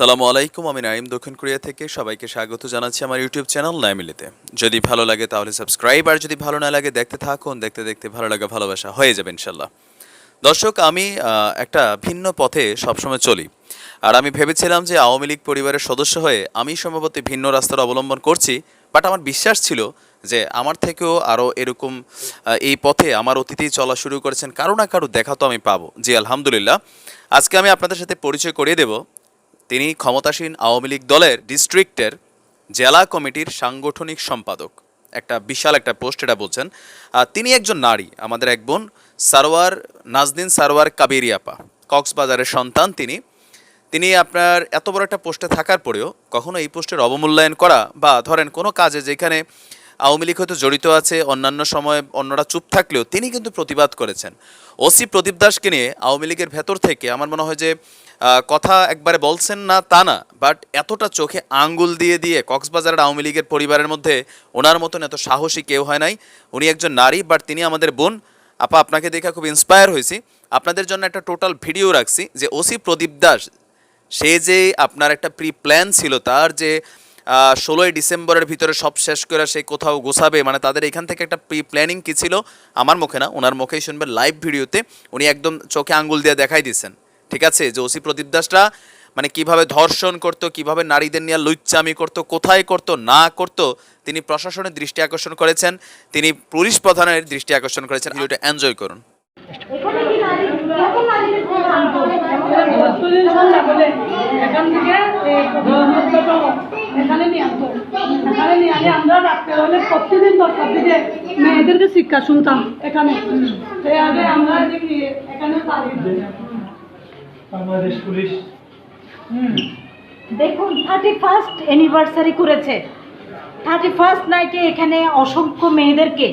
সালামু আলাইকুম, আমি নাইম দক্ষিণ কোরিয়া থেকে। সবাইকে স্বাগত জানাচ্ছি আমার ইউটিউব চ্যানেল নাইমিলিতে যদি ভালো লাগে তাহলে সাবস্ক্রাইব, আর যদি ভালো না লাগে দেখতে থাকুন, দেখতে দেখতে ভালো লাগা, ভালোবাসা হয়ে যাবে ইনশাল্লাহ দর্শক, আমি একটা ভিন্ন পথে সবসময় চলি। আর আমি ভেবেছিলাম যে আওয়ামী লীগ পরিবারের সদস্য হয়ে আমি সম্ভবত ভিন্ন রাস্তার অবলম্বন করছি, বাট আমার বিশ্বাস ছিল যে আমার থেকেও আরও এরকম এই পথে আমার অতিথি চলা শুরু করেছেন কারও না কারও দেখা তো আমি পাবো। জি, আলহামদুলিল্লাহ। আজকে আমি আপনাদের সাথে পরিচয় করিয়ে দেব তিনি ক্ষমতাসীন আওয়ামী লীগ দলের ডিস্ট্রিক্টের জেলা কমিটির সাংগঠনিক সম্পাদক। একটা বিশাল একটা পোস্ট এটা বলছেন। তিনি একজন নারী, আমাদের এক বোন, সারোয়ার নাজদিন সারোয়ার কাবেরিয়াপা কক্সবাজারের সন্তান তিনি। তিনি আপনার এত বড় একটা পোস্টে থাকার পরেও কখনো এই পোস্টের অবমূল্যায়ন করা বা ধরেন কোনো কাজে যেখানে আওয়ামী লীগ হয়তো জড়িত আছে, অন্যান্য সময় অন্যরা চুপ থাকলেও তিনি কিন্তু প্রতিবাদ করেছেন। ওসি প্রদীপ দাসকে নিয়ে আওয়ামী লীগের ভেতর থেকে আমার মনে হয় যে কথা একবারে বলছেন না তা না বাট এতটা চোখে আঙ্গুল দিয়ে দিয়ে কক্সবাজারের আওয়ামী লীগের পরিবারের মধ্যে ওনার মতন এত সাহসী কেউ হয় নাই। উনি একজন নারী বাট তিনি আমাদের বোন। আপা, আপনাকে দেখে খুব ইন্সপায়ার হয়েছি। আপনাদের জন্য একটা টোটাল ভিডিও রাখছি যে ওসি প্রদীপ দাস, সে যে আপনার একটা প্রি প্ল্যান ছিল তার যে ষোলোই ডিসেম্বরের ভিতরে সব শেষ করে সে কোথাও গোছাবে মানে তাদের এখান থেকে একটা প্রি প্ল্যানিং কী ছিল আমার মুখে না, ওনার মুখেই শুনবেন লাইভ ভিডিওতে, উনি একদম চোখে আঙ্গুল দিয়ে দেখাই দিয়েছেন। ঠিক আছে? যে ওসি প্রদীপ দাসরা মানে কীভাবে ধর্ষণ করতো, কীভাবে নারীদের নিয়ে লুচ্চামি করতো, কোথায় করতো, না করতো, তিনি প্রশাসনের দৃষ্টি আকর্ষণ করেছেন, তিনি পুলিশ প্রধানের দৃষ্টি আকর্ষণ করেছেন। ভিডিওটা এনজয় করুন। এখানে কি নারী কেমন নারী আনতো প্রতিদিন সন্ধ্যা বলে এখান থেকে এই ধর্মস্থল এখানে নিয়ে আসতো এখানে নিয়ে আনি আমরা রাখতে হলে প্রতিদিন দরকার দিকে মেয়েদেরকে শিক্ষা শুনতাম এখানে। আগে আমরা দেখি এখানে বাংলাদেশ পুলিশ। দেখুন থার্টি ফার্স্ট অ্যানিভার্সারি করেছে। থার্টি ফার্স্ট নাইটে এখানে অসংখ্য মেয়েদেরকে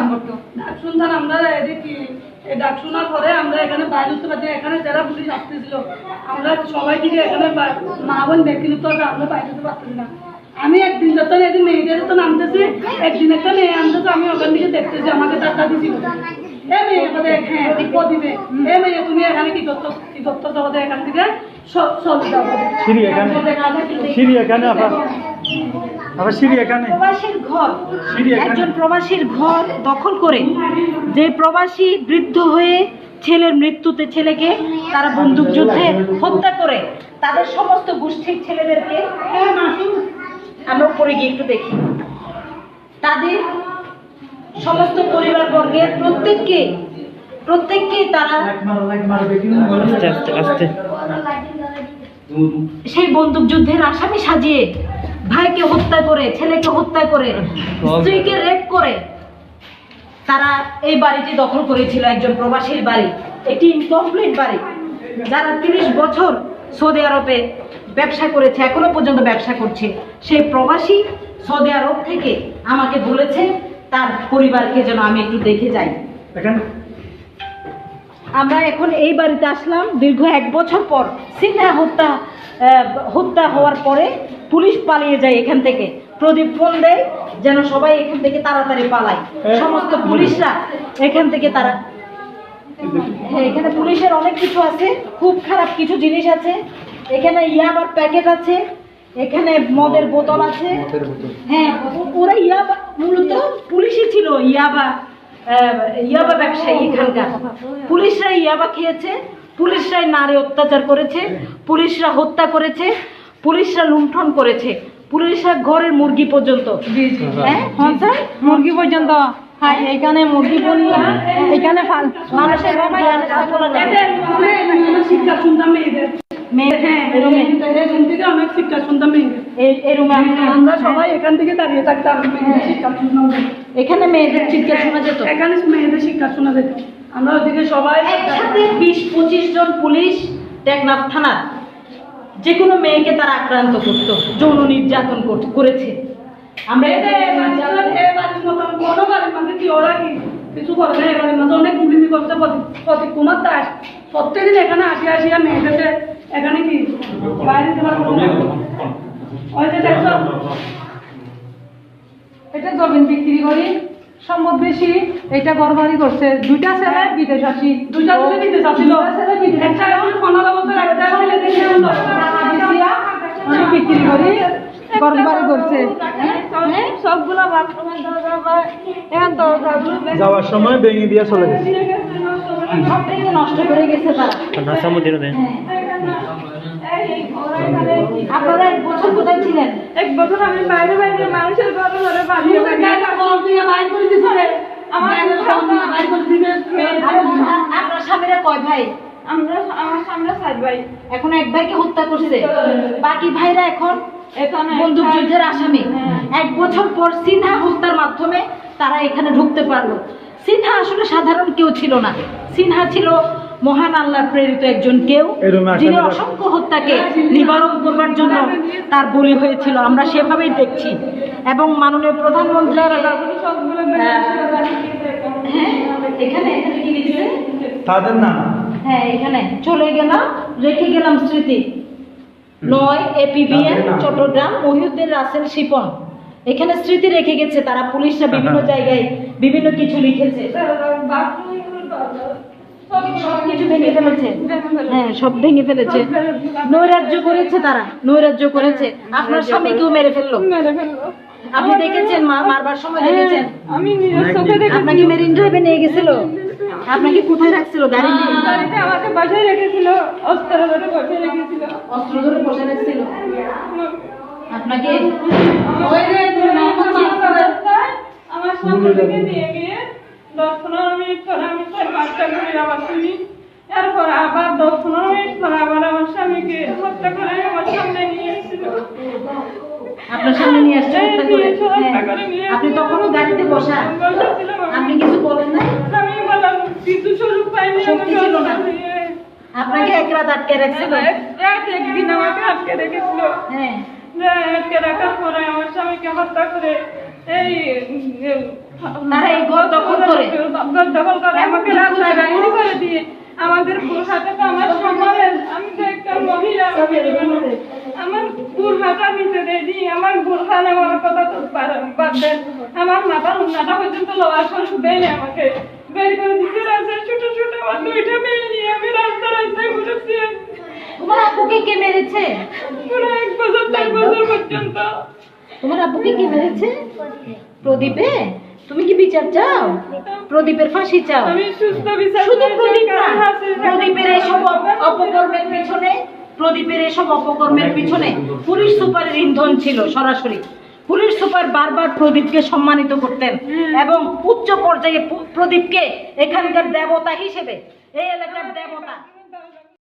আমরা শুনতাম আমরা ডাক শোনার পরে আমরা এখানে বাইরে উঠতে পারছি এখানে যারা পুলিশ আসতেছিল আমরা সবাই থেকে এখানে মা বোন আমরা বাইরে উঠতে পারতেছি না। আমি একদিন যখন একদিন মেয়েদের তো নামতেছি একদিন একটা মেয়ে আনতেছে আমি ওখান থেকে দেখতেছি আমাকে টাকা দিছিল। এ মেয়ে বলে হ্যাঁ টিপ দিবে। এ মেয়ে তুমি এখানে কি তোমাদের এখান থেকে সব সব যাব সিঁড়ি এখানে। সিঁড়ি এখানে আবার। আবার সিঁড়ি এখানে। প্রবাসীর ঘর। একজন প্রবাসীর ঘর দখল করে যে প্রবাসী বৃদ্ধ হয়ে ছেলের মৃত্যুতে ছেলেকে তারা বন্দুক যুদ্ধে হত্যা করে তাদের সমস্ত গোষ্ঠীর ছেলেদেরকে। আমরা উপরে গিয়ে একটু দেখি। তাদের সমস্ত পরিবারবর্গের প্রত্যেককে প্রত্যেককে তারা সেই বন্দুক যুদ্ধের আসামি সাজিয়ে ভাইকে হত্যা করে ছেলেকে হত্যা করে স্ত্রীকে রেপ করে। তারা এই বাড়িটি দখল করেছিল একজন প্রবাসীর বাড়ি একটি ইনকমপ্লিট বাড়ি যারা তিরিশ বছর সৌদি আরবে ব্যবসা করেছে এখনও পর্যন্ত ব্যবসা করছে। সেই প্রবাসী সৌদি আরব থেকে আমাকে বলেছে তার পরিবারকে যেন আমি একটু দেখে যাই। আমরা এখন এই বাড়িতে আসলাম দীর্ঘ এক বছর পর। সিনহা হত্যা হত্যা হওয়ার পরে পুলিশ পালিয়ে যায় এখান থেকে। প্রদীপ ফোন দেয় যেন সবাই এখান থেকে তাড়াতাড়ি পালায়। সমস্ত পুলিশরা এখান থেকে তারা হ্যাঁ এখানে পুলিশের অনেক কিছু আছে। খুব খারাপ কিছু জিনিস আছে। এখানে ইয়াবার প্যাকেট আছে। এখানে মদের বোতল আছে। হ্যাঁ ওরা ইয়াবা মূলত পুলিশই ছিল ইয়াবা ইয়াবা ব্যবসায়ী এখানকার। পুলিশরা ইয়াবা খেয়েছে পুলিশরাই নারী অত্যাচার করেছে পুলিশরা হত্যা করেছে পুলিশরা লুণ্ঠন করেছে। পুলিশরা ঘরের মুরগি পর্যন্ত। হ্যাঁ হ্যাঁ স্যার? মুরগি পর্যন্ত। হ্যাঁ এখানে মুরগি বলিয়া এখানে মানুষের শিক্ষা শুনতাম মেয়েদের মেয়ে এই রুমে এখান থেকে অনেক শিক্ষা শুনতাম মেয়েদের এই- এই রুমে আমি আমরা সবাই এখান থেকে দাঁড়িয়ে থাকতাম মেয়েদের শিক্ষা শুনতাম এখানে মেয়েদের চিৎকার শোনা যেত। এখানে মেয়েদের শিক্ষা শোনা যেত। আমরা ওদিকে সবাই একসাথে বিশ পঁচিশ জন পুলিশ টেকনাফ থানার যে কোনো মেয়েকে তারা আক্রান্ত করত যৌন নির্যাতন করেছে। আমরা কোনো বাড়ির মাঝে কি ওরা কি কিছু করে না? এ মাঝে অনেক গুলিমি করছে প্রতি- প্রতীক কুমার দাস। প্রত্যেকদিন এখানে আসি আসিয়া মেয়েদের এখানে কি বাইরে দেওয়ার ওই যে দেখছ? এটা জমিন বিক্রি করি। সম্পদ বেশি। এটা গড়বাড়ি করছে। দুইটা ছেলে বিদেশ আসি। দুইটা ছেলে বিদেশ আসিল ছেলে বিদেশ একটা এখন পনেরো বছর একটা ছেলে দেশে আমি বিক্রি করি। গড়বাড়ি করছে। সবগুলো বাথরুমের দরজা বা এখান দরজাগুলো যাওয়ার সময় ভেঙে দিয়ে চলে গেছে। নষ্ট করে গেছে তারা। আপনারা এক বছর কোথায় ছিলেন? এক বছর আমি বাইরে বাইরে মানুষের ঘরে ঘরে বাড়িয়ে বাড়িয়ে আপনার- আপনার স্বামীরা কয় ভাই? আমরা আমার সামনে সাইড ভাই। এখন এক ভাইকে হত্যা করছে। বাকি ভাইরা এখন এখানে বন্দুক যুদ্ধের আসামি। এক বছর পর সিনহা হত্যার মাধ্যমে তারা এখানে ঢুকতে পারল। সিনহা আসলে সাধারণ কেউ ছিল না। সিনহা ছিল মহান আল্লাহ প্রেরিত একজন কেউ যিনি অসংখ্য হত্যাকে নিবারণ করবার জন্য তার বলি হয়েছিল। আমরা সেভাবেই দেখছি। এবং মাননীয় প্রধানমন্ত্রীর সবগুলো হ্যাঁ এখানে এখানে কি লিখছে তাদের নাম? হ্যাঁ এখানে। চলে গেলাম রেখে গেলাম স্মৃতি। নয় এপিবিএন চট্টগ্রাম মহিউদ্দিন রাসেল শিপন। এখানে স্মৃতি রেখে গেছে। তারা পুলিশরা বিভিন্ন জায়গায় বিভিন্ন কিছু লিখেছে। সব কিছু ভেঙে ফেলেছে। হ্যাঁ সব ভেঙে ফেলেছে। নৈরাজ্য করেছে তারা। নৈরাজ্য করেছে। আপনার স্বামীকেও মেরে ফেলল মেরে ফেলল? আপনি দেখেছেন মা মারবার সময় দেখেছেন? আমি নিজের চোখে দেখে আপনাকে মেরিন ড্রাইভে নিয়ে গেছিল? আপনাকে কোথায় রাখছিল? গাড়ি আমাকে বাসায় রেখেছিল অস্ত্র ধরে বসে রেখেছিল। অস্ত্র ধরে বসে রাখছিল? আপনাকে? আমার সামনে নিয়ে দশ পনেরো মিনিট পরে আমি তার বাচ্চা করে আবার শুনি এরপর আবার দশ পনেরো মিনিট পরে আবার আমার স্বামীকে হত্যা করে আমার সামনে নিয়ে এসেছিল আপনার সামনে নিয়ে আসছে হত্যা করে হত্যা করে হ্যাঁ। নিয়ে আপনি তখনও গাড়িতে বসা আমি। আপনি কিছু বলেন না আমি বললাম কিছু সুযোগ পাইনি আমাকে ছিল না। আপনাকে এক রাত আটকে রাখছিল রাত একদিন আমাকে আটকে রেখেছিল হ্যাঁ আটকে রাখার পরে আমার স্বামীকে হত্যা করে এই তারা এই ঘর দখল করে? দখল করে আমাকে রাস্তায় বাইরে করে। দিয়ে। আমাদের হাতে তো আমার সম্মানের আমি তো একটা মহিলা আমার বুড়হাটা নিচে দিয়ে আমার বুড়হা নেওয়ার কথা তো বাদ- দেন। আমার মাথার উন্নাটা পর্যন্ত লোয়ার সর দেয় আমাকে। বের করে দিতে রাস্তায় ছোট ছোট আমার দুইটা মেয়ে নিয়ে আমি রাস্তা রাস্তায় ঘুরেছি। তোমার আব্বুকে কে মেরেছে? পুরো এক বছর দেড় বছর পর্যন্ত। তোমার আব্বুকে কে মেরেছে? প্রদীপে? তুমি কি বিচার চাও? প্রদীপের ফাঁসি চাও? শুধু প্রদীপ না প্রদীপের এসব অপকর্মের পিছনে প্রদীপের এসব অপকর্মের পিছনে পুলিশ সুপারের ইন্ধন ছিল সরাসরি। পুলিশ সুপার বারবার প্রদীপকে সম্মানিত করতেন এবং উচ্চ পর্যায়ে প্রদীপকে এখানকার দেবতা হিসেবে এই এলাকার দেবতা